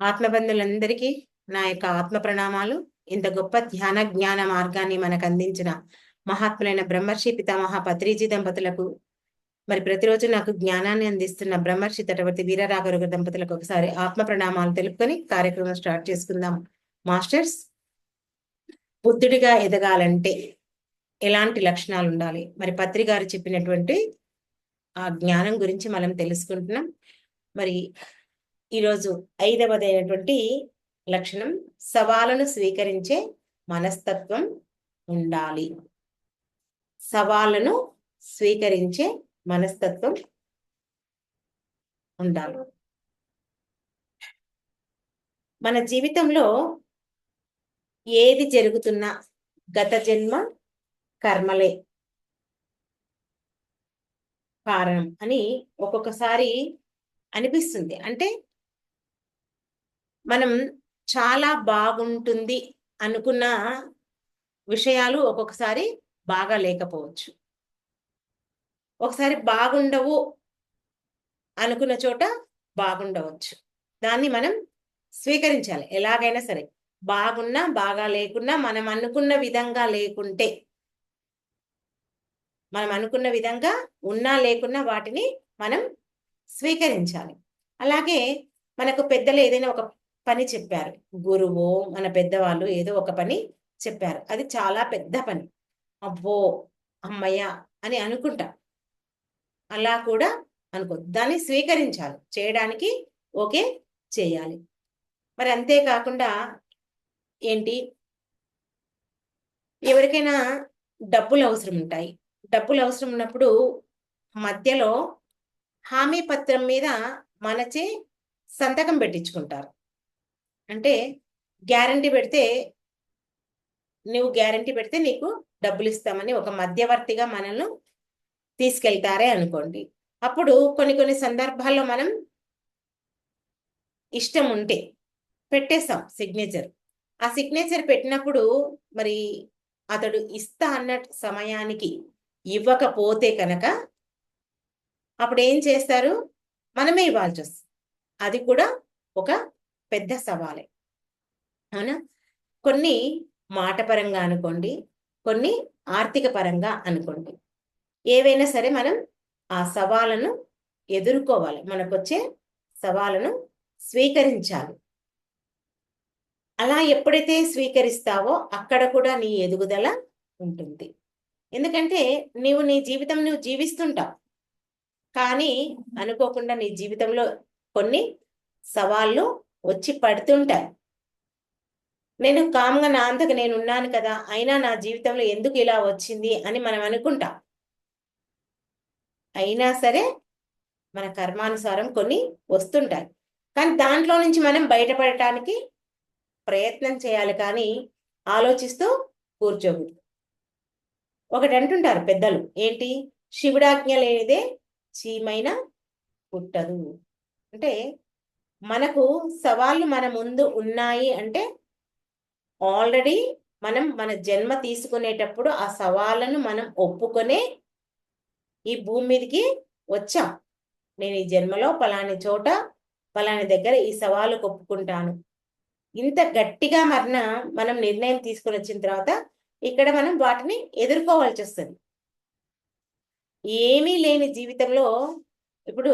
ఆత్మబంధులందరికీ నా యొక్క ఆత్మ ప్రణామాలు ఇంత గొప్ప ధ్యాన జ్ఞాన మార్గాన్ని మనకు అందించిన మహాత్ములైన బ్రహ్మర్షి పితామహ పత్రిజీ దంపతులకు మరి ప్రతిరోజు నాకు జ్ఞానాన్ని అందిస్తున్న బ్రహ్మర్షి తటవర్తి వీరరాఘరుగ దంపతులకు ఒకసారి ఆత్మ ప్రణామాలు తెలుపుకొని కార్యక్రమం స్టార్ట్ చేసుకుందాం. మాస్టర్స్ బుద్ధుడిగా ఎదగాలంటే ఎలాంటి లక్షణాలు ఉండాలి? మరి పత్రి గారు చెప్పినటువంటి ఆ జ్ఞానం గురించి మనం తెలుసుకుంటున్నాం. మరి ఈరోజు ఐదవదైనటువంటి లక్షణం సవాలను స్వీకరించే మనస్తత్వం ఉండాలి. సవాళ్ళను స్వీకరించే మనస్తత్వం ఉండాలి. మన జీవితంలో ఏది జరుగుతున్నా గత జన్మ కర్మలే కారణం అని ఒక్కొక్కసారి అనిపిస్తుంది. అంటే మనం చాలా బాగుంటుంది అనుకున్న విషయాలు ఒక్కొక్కసారి బాగా లేకపోవచ్చు. ఒకసారి బాగుండవు అనుకున్న చోట బాగుండవచ్చు. దాన్ని మనం స్వీకరించాలి. ఎలాగైనా సరే బాగున్నా బాగా లేకున్నా మనం అనుకున్న విధంగా లేకుంటే మనం అనుకున్న విధంగా ఉన్నా లేకున్నా వాటిని మనం స్వీకరించాలి. అలాగే మనకు పెద్దలు ఏదైనా ఒక పని చెప్పారు. గురువు మన పెద్దవాళ్ళు ఏదో ఒక పని చెప్పారు. అది చాలా పెద్ద పని. అబ్బో అమ్మయ్య అని అనుకుంటా. అలా కూడా అనుకో దాన్ని స్వీకరించాలి. చేయడానికి ఓకే చేయాలి. మరి అంతేకాకుండా ఏంటి? ఎవరికైనా డబ్బులు అవసరం ఉంటాయి. డబ్బులు అవసరం ఉన్నప్పుడు మధ్యలో హామీ పత్రం మీద మనచే సంతకం పెట్టించుకుంటారు. అంటే గ్యారంటీ పెడితే నువ్వు గ్యారంటీ పెడితే నీకు డబ్బులు ఇస్తామని ఒక మధ్యవర్తిగా మనల్ని తీసుకెళ్తారే అనుకోండి. అప్పుడు కొన్ని కొన్ని సందర్భాల్లో మనం ఇష్టం ఉంటే పెట్టేస్తాం సిగ్నేచర్ ఆ సిగ్నేచర్ పెట్టినప్పుడు మరి అతడు ఇస్తా అన్న సమయానికి ఇవ్వకపోతే కనుక అప్పుడు ఏం చేస్తారు? మనమే ఇవ్వాల్సి వస్తుంది. అది కూడా ఒక పెద్ద సవాలే. అవునా? కొన్ని మాట పరంగా అనుకోండి కొన్ని ఆర్థిక పరంగా అనుకోండి. ఏవైనా సరే మనం ఆ సవాలను ఎదుర్కోవాలి. మనకు వచ్చే సవాలను స్వీకరించాలి. అలా ఎప్పుడైతే స్వీకరిస్తావో అక్కడ కూడా నీ ఎదుగుదల ఉంటుంది. ఎందుకంటే నీవు నీ జీవితం నువ్వు జీవిస్తుంటావు. కానీ అనుకోకుండా నీ జీవితంలో కొన్ని సవాళ్ళు వచ్చి పడుతుంటాయి నేను కామ్గా నా అంతకు నేను ఉన్నాను కదా అయినా నా జీవితంలో ఎందుకు ఇలా వచ్చింది అని మనం అనుకుంటాం. అయినా సరే మన కర్మానుసారం కొన్ని వస్తుంటాయి. కానీ దాంట్లో నుంచి మనం బయటపడటానికి ప్రయత్నం చేయాలి కానీ ఆలోచిస్తూ కూర్చోకూడదు. ఒకటి అంటుంటారు పెద్దలు ఏంటి? శివుడాజ్ఞ లేనిదే చీమైన పుట్టదు. అంటే మనకు సవాళ్ళు మన ముందు ఉన్నాయి అంటే ఆల్రెడీ మనం మన జన్మ తీసుకునేటప్పుడు ఆ సవాళ్ళను మనం ఒప్పుకొనే ఈ భూమి మీదకి వచ్చాం. నేను ఈ జన్మలో పలాని చోట పలాని దగ్గర ఈ సవాలు ఒప్పుకుంటాను ఇంత గట్టిగా మరణ మనం నిర్ణయం తీసుకుని వచ్చిన తర్వాత ఇక్కడ మనం వాటిని ఎదుర్కోవాల్సి వస్తుంది. ఏమీ లేని జీవితంలో ఇప్పుడు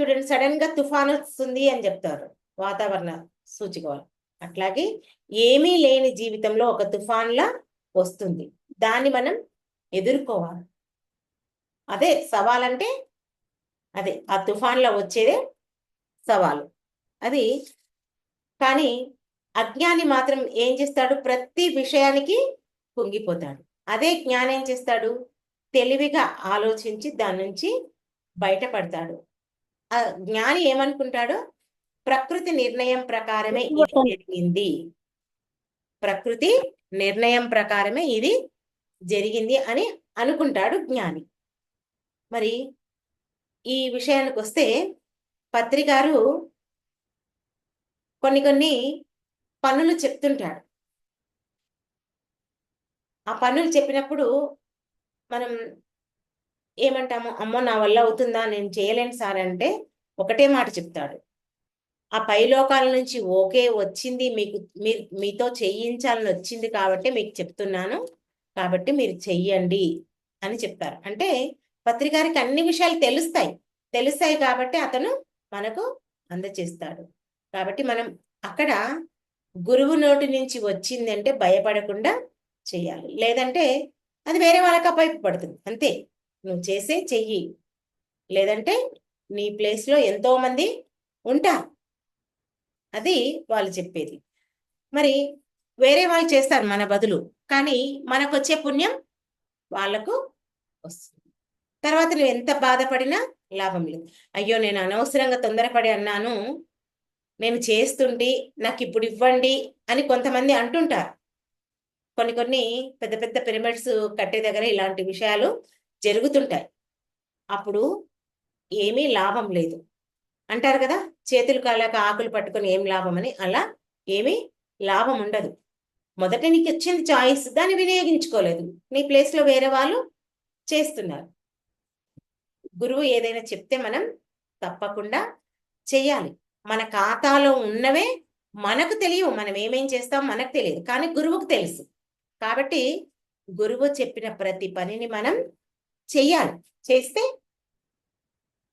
చూడండి సడన్గా తుఫాన్ వస్తుంది అని చెప్తారు వాతావరణ సూచిక అట్లాగే ఏమీ లేని జీవితంలో ఒక తుఫాన్లా వస్తుంది. దాన్ని మనం ఎదుర్కోవాలి. అదే సవాల్ అంటే అదే ఆ తుఫాన్లో వచ్చేదే సవాలు. అది కానీ అజ్ఞాని మాత్రం ఏం చేస్తాడు? ప్రతి విషయానికి కుంగిపోతాడు. అదే జ్ఞానం ఏం చేస్తాడు? తెలివిగా ఆలోచించి దాని నుంచి బయటపడతాడు. ఆ జ్ఞాని ఏమనుకుంటాడు? ప్రకృతి నిర్ణయం ప్రకారమే ఇది జరిగింది. ప్రకృతి నిర్ణయం ప్రకారమే ఇది జరిగింది అని అనుకుంటాడు జ్ఞాని. మరి ఈ విషయానికి వస్తే పత్రికారు కొన్ని కొన్ని పనులు చెప్తుంటాడు. ఆ పనులు చెప్పినప్పుడు మనం ఏమంటాము? అమ్మో నా వల్ల అవుతుందా? నేను చేయలేను సార్ అంటే ఒకటే మాట చెప్తాడు. ఆ పైలోకాల నుంచి ఓకే వచ్చింది మీకు మీరు మీతో చేయించాలని వచ్చింది కాబట్టి మీకు చెప్తున్నాను. కాబట్టి మీరు చెయ్యండి అని చెప్తారు. అంటే పత్రికారికి అన్ని విషయాలు తెలుస్తాయి. తెలుస్తాయి కాబట్టి అతను మనకు అందచేస్తాడు. కాబట్టి మనం అక్కడ గురువు నోటి నుంచి వచ్చింది అంటే భయపడకుండా చేయాలి. లేదంటే అది వేరే వాళ్ళకి అపైపడుతుంది అంతే. నువ్వు చేసే చెయ్యి. లేదంటే నీ ప్లేస్లో ఎంతో మంది ఉంటారు అది వాళ్ళు చెప్పేది. మరి వేరే వాళ్ళు చేస్తారు మన బదులు. కానీ మనకు వచ్చే పుణ్యం వాళ్ళకు వస్తుంది. తర్వాత నువ్వు ఎంత బాధపడినా లాభం లేదు. అయ్యో నేను అనవసరంగా తొందరపడి అన్నాను. నేను చేస్తుంటే నాకు ఇప్పుడు ఇవ్వండి అని కొంతమంది అంటుంటారు. కొన్ని కొన్ని పెద్ద పెద్ద పిరమిడ్స్ కట్టే దగ్గర ఇలాంటి విషయాలు జరుగుతుంటాయి. అప్పుడు ఏమీ లాభం లేదు. అంటారు కదా చేతులు కాలాక ఆకులు పట్టుకొని ఏం లాభం అని అలా ఏమీ లాభం ఉండదు. మొదట నీకు వచ్చింది చాయిస్ దాన్ని వినియోగించుకోలేదు. నీ ప్లేస్లో వేరే వాళ్ళు చేస్తున్నారు. గురువు ఏదైనా చెప్తే మనం తప్పకుండా చేయాలి మన ఖాతాలో ఉన్నవే మనకు తెలియవు. మనం ఏమేం చేస్తాం మనకు తెలియదు. కానీ గురువుకు తెలుసు. కాబట్టి గురువు చెప్పిన ప్రతి పనిని మనం చెయ్యాలి చేస్తే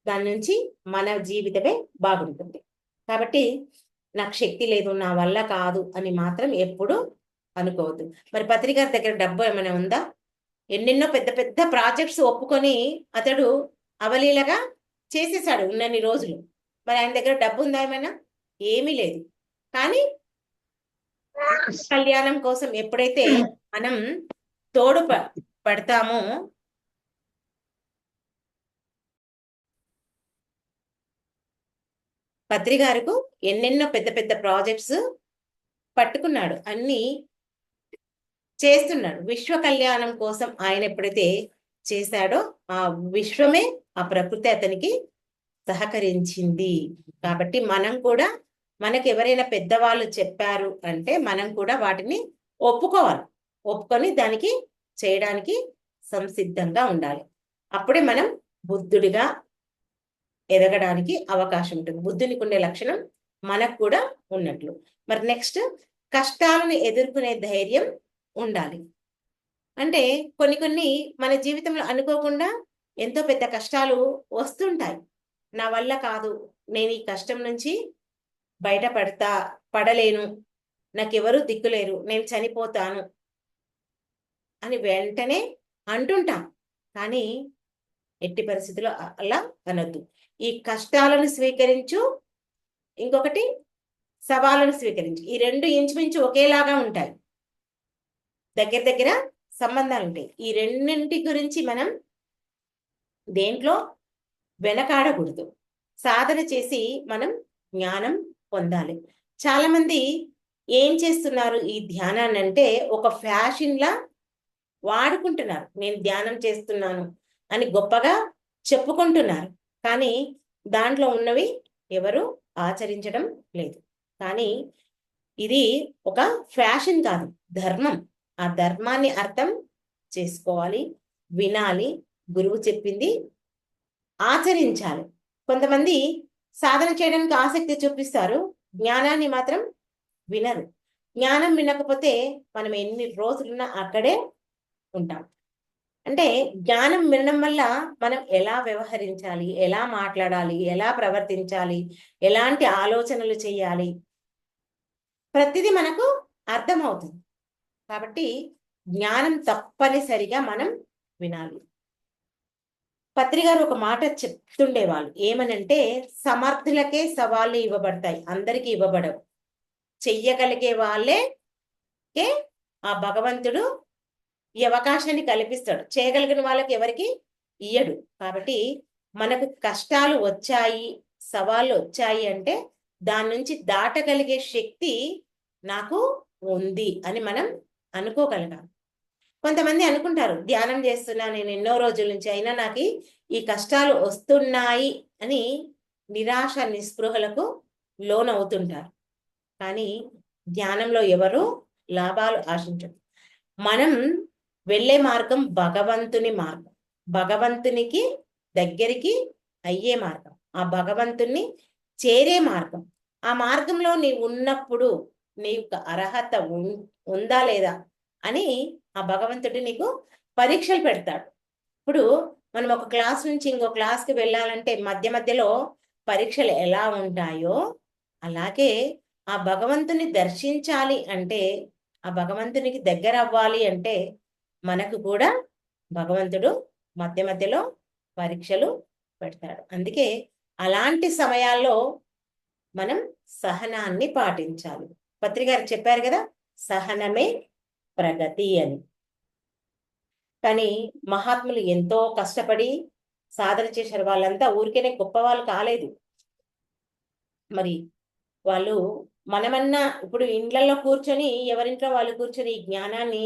దాని నుంచి మన జీవితమే బాగుంటుంది. కాబట్టి నాకు శక్తి లేదు నా వల్ల కాదు అని మాత్రం ఎప్పుడు అనుకోవద్దు. మరి పత్రికారి దగ్గర డబ్బు ఏమైనా ఉందా? ఎన్నెన్నో పెద్ద పెద్ద ప్రాజెక్ట్స్ ఒప్పుకొని అతడు అవలీలగా చేసేసాడు ఉన్నన్ని రోజులు. మరి ఆయన దగ్గర డబ్బు ఉందా ఏమైనా? ఏమీ లేదు. కానీ కళ్యాణం కోసం ఎప్పుడైతే మనం తోడు పడతామో పత్రికారుకు ఎన్నెన్నో పెద్ద పెద్ద ప్రాజెక్ట్స్ పట్టుకున్నాడు. అన్ని చేస్తున్నాడు. విశ్వ కళ్యాణం కోసం ఆయన ఎప్పుడైతే చేశాడో ఆ విశ్వమే ఆ ప్రకృతి అతనికి సహకరించింది. కాబట్టి మనం కూడా మనకు ఎవరైనా పెద్దవాళ్ళు చెప్పారు అంటే మనం కూడా వాటిని ఒప్పుకోవాలి. ఒప్పుకొని దానికి చేయడానికి సంసిద్ధంగా ఉండాలి. అప్పుడే మనం బుద్ధుడిగా ఎదగడానికి అవకాశం ఉంటుంది. బుద్ధునికి ఉండే లక్షణం మనకు కూడా ఉన్నట్లు. మరి నెక్స్ట్ కష్టాలను ఎదుర్కొనే ధైర్యం ఉండాలి. అంటే కొన్ని కొన్ని మన జీవితంలో అనుకోకుండా ఎంతో పెద్ద కష్టాలు వస్తుంటాయి. నా వల్ల కాదు నేను ఈ కష్టం నుంచి బయటపడతా పడలేను నాకెవరూ దిక్కులేరు నేను చనిపోతాను అని వెంటనే అంటుంటాం. కానీ ఎట్టి పరిస్థితుల్లో అలా అనొద్దు. ఈ కష్టాలను స్వీకరించు. ఇంకొకటి సవాళ్ళను స్వీకరించు. ఈ రెండు ఇంచుమించు ఒకేలాగా ఉంటాయి. దగ్గర దగ్గర సంబంధాలు ఉంటాయి. ఈ రెండింటి గురించి మనం దేంట్లో వెనకాడకూడదు. సాధన చేసి మనం జ్ఞానం పొందాలి. చాలామంది ఏం చేస్తున్నారు ఈ ధ్యానాన్ని అంటే ఒక ఫ్యాషన్లా వాడుకుంటున్నారు. నేను ధ్యానం చేస్తున్నాను అని గొప్పగా చెప్పుకుంటున్నారు. కానీ దాంట్లో ఉన్నవి ఎవరు ఆచరించడం లేదు. కానీ ఇది ఒక ఫ్యాషన్ కాదు ధర్మం. ఆ ధర్మాన్ని అర్థం చేసుకోవాలి వినాలి గురువు చెప్పింది ఆచరించాలి. కొంతమంది సాధన చేయడానికి ఆసక్తి చూపిస్తారు జ్ఞానాన్ని మాత్రం వినరు. జ్ఞానం వినకపోతే మనం ఎన్ని రోజులున్నా అక్కడే ఉంటాం. అంటే జ్ఞానం వినడం వల్ల మనం ఎలా వ్యవహరించాలి ఎలా మాట్లాడాలి ఎలా ప్రవర్తించాలి ఎలాంటి ఆలోచనలు చేయాలి ప్రతిదీ మనకు అర్థమవుతుంది. కాబట్టి జ్ఞానం తప్పనిసరిగా మనం వినాలి. పత్రికారు ఒక మాట చెప్తుండేవాళ్ళు. ఏమనంటే సమర్థులకే సవాళ్ళు ఇవ్వబడతాయి అందరికీ ఇవ్వబడవు. చెయ్యగలిగే వాళ్ళే ఆ భగవంతుడు ఈ అవకాశాన్ని కల్పిస్తాడు. చేయగలిగిన వాళ్ళకి ఎవరికి? ఇయ్యడు. కాబట్టి మనకు కష్టాలు వచ్చాయి సవాళ్ళు వచ్చాయి అంటే దాని నుంచి దాటగలిగే శక్తి నాకు ఉంది అని మనం అనుకోగలగాలి. కొంతమంది అనుకుంటారు ధ్యానం చేస్తున్నా నేను ఎన్నో రోజుల నుంచి అయినా నాకు ఈ కష్టాలు వస్తున్నాయి అని నిరాశ నిస్పృహలకు లోనవుతుంటారు. కానీ ధ్యానంలో ఎవరు? లాభాలు ఆశించరు. మనం వెళ్ళే మార్గం భగవంతుని మార్గం. భగవంతునికి దగ్గరికి అయ్యే మార్గం. ఆ భగవంతుని చేరే మార్గం. ఆ మార్గంలో నీవు ఉన్నప్పుడు నీ యొక్క అర్హత ఉందా లేదా అని ఆ భగవంతుడు నీకు పరీక్షలు పెడతాడు. ఇప్పుడు మనం ఒక క్లాస్ నుంచి ఇంకో క్లాస్కి వెళ్ళాలంటే మధ్య మధ్యలో పరీక్షలు ఎలా ఉంటాయో అలాగే ఆ భగవంతుని దర్శించాలి అంటే ఆ భగవంతునికి దగ్గర అవ్వాలి అంటే మనకు కూడా భగవంతుడు మధ్య మధ్యలో పరీక్షలు పెడతాడు. అందుకే అలాంటి సమయాల్లో మనం సహనాన్ని పాటించాలి. పత్రికారు చెప్పారు కదా సహనమే ప్రగతి అని. కానీ మహాత్ములు ఎంతో కష్టపడి సాధన చేశారు. వాళ్ళంతా ఊరికేనే గొప్ప వాళ్ళు కాలేదు. మరి వాళ్ళు మనమన్నా ఇప్పుడు ఇండ్లలో కూర్చొని ఎవరింట్లో వాళ్ళు కూర్చొని ఈ జ్ఞానాన్ని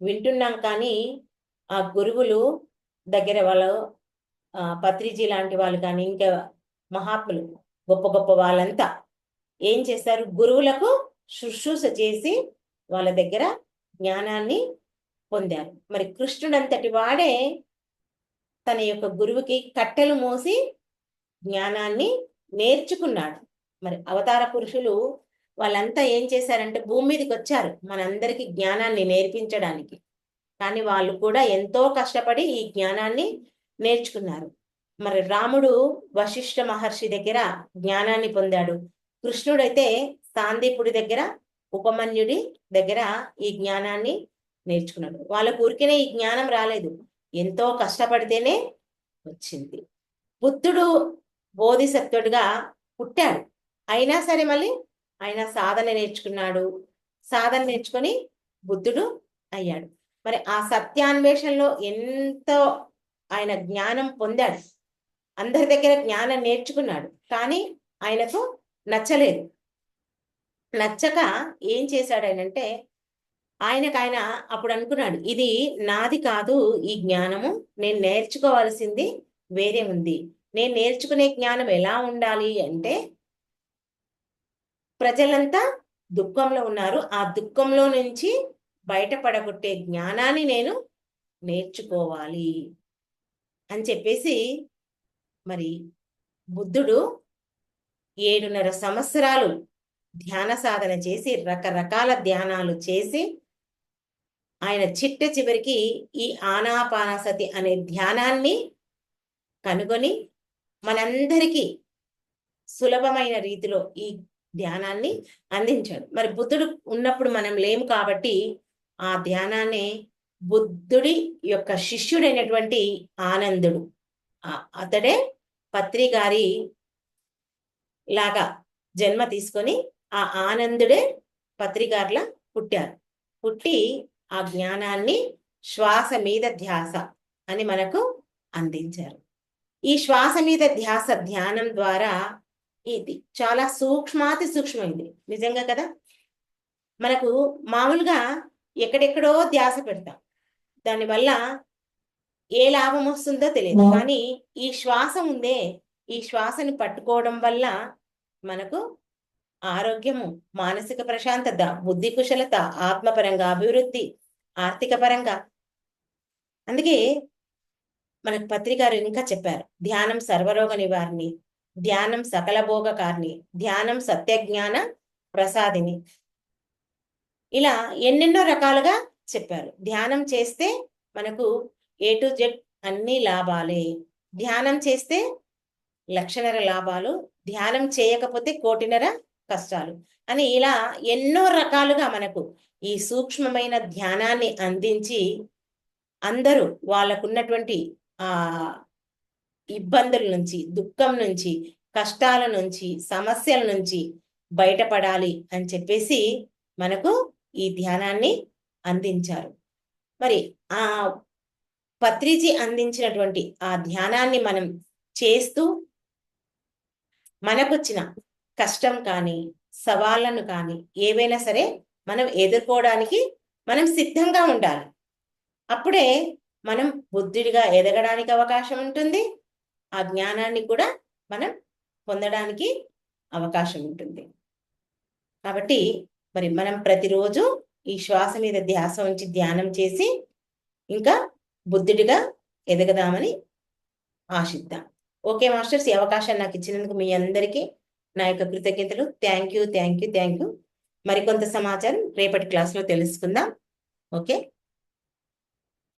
వింటున్నాం కానీ ఆ గురువులు దగ్గర వాళ్ళు పత్రిజీ లాంటి వాళ్ళు కానీ ఇంకా మహాత్ములు గొప్ప గొప్ప వాళ్ళంతా ఏం చేస్తారు? గురువులకు శుశ్రూష చేసి వాళ్ళ దగ్గర జ్ఞానాన్ని పొందారు. మరి కృష్ణుడంతటి వాడే తన యొక్క గురువుకి కట్టెలు మోసి జ్ఞానాన్ని నేర్చుకున్నాడు. మరి అవతార పురుషులు వాళ్ళంతా ఏం చేశారంటే భూమి మీదకి వచ్చారు మనందరికి జ్ఞానాన్ని నేర్పించడానికి. కానీ వాళ్ళు కూడా ఎంతో కష్టపడి ఈ జ్ఞానాన్ని నేర్చుకున్నారు. మరి రాముడు వశిష్ఠ మహర్షి దగ్గర జ్ఞానాన్ని పొందాడు. కృష్ణుడైతే సాందీపుడి దగ్గర ఉపమన్యుడి దగ్గర ఈ జ్ఞానాన్ని నేర్చుకున్నాడు. వాళ్ళ ఊరికేనే ఈ జ్ఞానం రాలేదు. ఎంతో కష్టపడితేనే వచ్చింది. బుద్ధుడు బోధిసత్వుడిగా పుట్టాడు. అయినా సరే మళ్ళీ ఆయన సాధన నేర్చుకున్నాడు. సాధన నేర్చుకొని బుద్ధుడు అయ్యాడు. మరి ఆ సత్యాన్వేషణలో ఎంతో ఆయన జ్ఞానం పొందాడు. అందరి దగ్గర జ్ఞానం నేర్చుకున్నాడు. కానీ ఆయనకు నచ్చలేదు. నచ్చక ఏం చేశాడు ఆయనంటే ఆయనకు ఆయన అప్పుడు అనుకున్నాడు ఇది నాది కాదు ఈ జ్ఞానము నేను నేర్చుకోవాల్సింది వేరే ఉంది. నేను నేర్చుకునే జ్ఞానం ఎలా ఉండాలి అంటే ప్రజలంతా దుఃఖంలో ఉన్నారు. ఆ దుఃఖంలో నుంచి బయటపడగొట్టే జ్ఞానాన్ని నేను నేర్చుకోవాలి అని చెప్పేసి మరి బుద్ధుడు ఏడున్నర సంవత్సరాలు ధ్యాన సాధన చేసి రకరకాల ధ్యానాలు చేసి ఆయన చిట్ట చివరికి ఈ ఆనాపానసతి అనే ధ్యానాన్ని కనుగొని మనందరికీ సులభమైన రీతిలో ఈ ధ్యానాన్ని అందించాడు. మరి బుద్ధుడు ఉన్నప్పుడు మనం లేము కాబట్టి ఆ ధ్యానాన్ని బుద్ధుడి యొక్క శిష్యుడైనటువంటి ఆనందుడు అతడే పత్రి గారి లాగా జన్మ తీసుకొని ఆ ఆనందుడే పత్రికారుల పుట్టారు. పుట్టి ఆ జ్ఞానాన్ని శ్వాస మీద ధ్యాస అని మనకు అందించారు. ఈ శ్వాస మీద ధ్యాస ధ్యానం ద్వారా ఇది చాలా సూక్ష్మాతి సూక్ష్మైంది నిజంగా కదా? మనకు మామూలుగా ఎక్కడెక్కడో ధ్యాస పెడతాం. దానివల్ల ఏ లాభం వస్తుందో తెలియదు. కానీ ఈ శ్వాస ఉందే ఈ శ్వాసని పట్టుకోవడం వల్ల మనకు ఆరోగ్యము మానసిక ప్రశాంతత బుద్ధి కుశలత ఆత్మపరంగా అభివృద్ధి ఆర్థిక పరంగా. అందుకే మనకు పత్రికారు ఇంకా చెప్పారు ధ్యానం సర్వరోగ నివారిణి ధ్యానం సకల భోగకారిణి ధ్యానం సత్యజ్ఞాన ప్రసాదిని. ఇలా ఎన్నెన్నో రకాలుగా చెప్పారు. ధ్యానం చేస్తే మనకు ఏ టు జెడ్ అన్ని లాభాలే. ధ్యానం చేస్తే లక్షణర లాభాలు. ధ్యానం చేయకపోతే కోటినర కష్టాలు. అని ఇలా ఎన్నో రకాలుగా మనకు ఈ సూక్ష్మమైన ధ్యానాన్ని అందించి అందరూ వాళ్ళకున్నటువంటి ఆ ఇబ్బందుల నుంచి దుఃఖం నుంచి కష్టాల నుంచి సమస్యల నుంచి బయటపడాలి అని చెప్పేసి మనకు ఈ ధ్యానాన్ని అందించారు. మరి ఆ పత్రిజీ అందించినటువంటి ఆ ధ్యానాన్ని మనం చేస్తూ మనకొచ్చిన కష్టం కానీ సవాళ్ళను కానీ ఏవైనా సరే మనం ఎదుర్కోవడానికి మనం సిద్ధంగా ఉండాలి. అప్పుడే మనం బుద్ధుడిగా ఎదగడానికి అవకాశం ఉంటుంది. ఆ జ్ఞానాన్ని కూడా మనం పొందడానికి అవకాశం ఉంటుంది. కాబట్టి మరి మనం ప్రతిరోజు ఈ శ్వాస మీద ధ్యాస ఉంచి ధ్యానం చేసి ఇంకా బుద్ధుడిగా ఎదగదామని ఆశిద్దాం. ఓకే మాస్టర్స్ ఈ అవకాశాన్ని నాకు ఇచ్చినందుకు మీ అందరికీ నా యొక్క కృతజ్ఞతలు. Thank you thank you thank you. మరికొంత సమాచారం రేపటి క్లాస్లో తెలుసుకుందాం. ఓకే?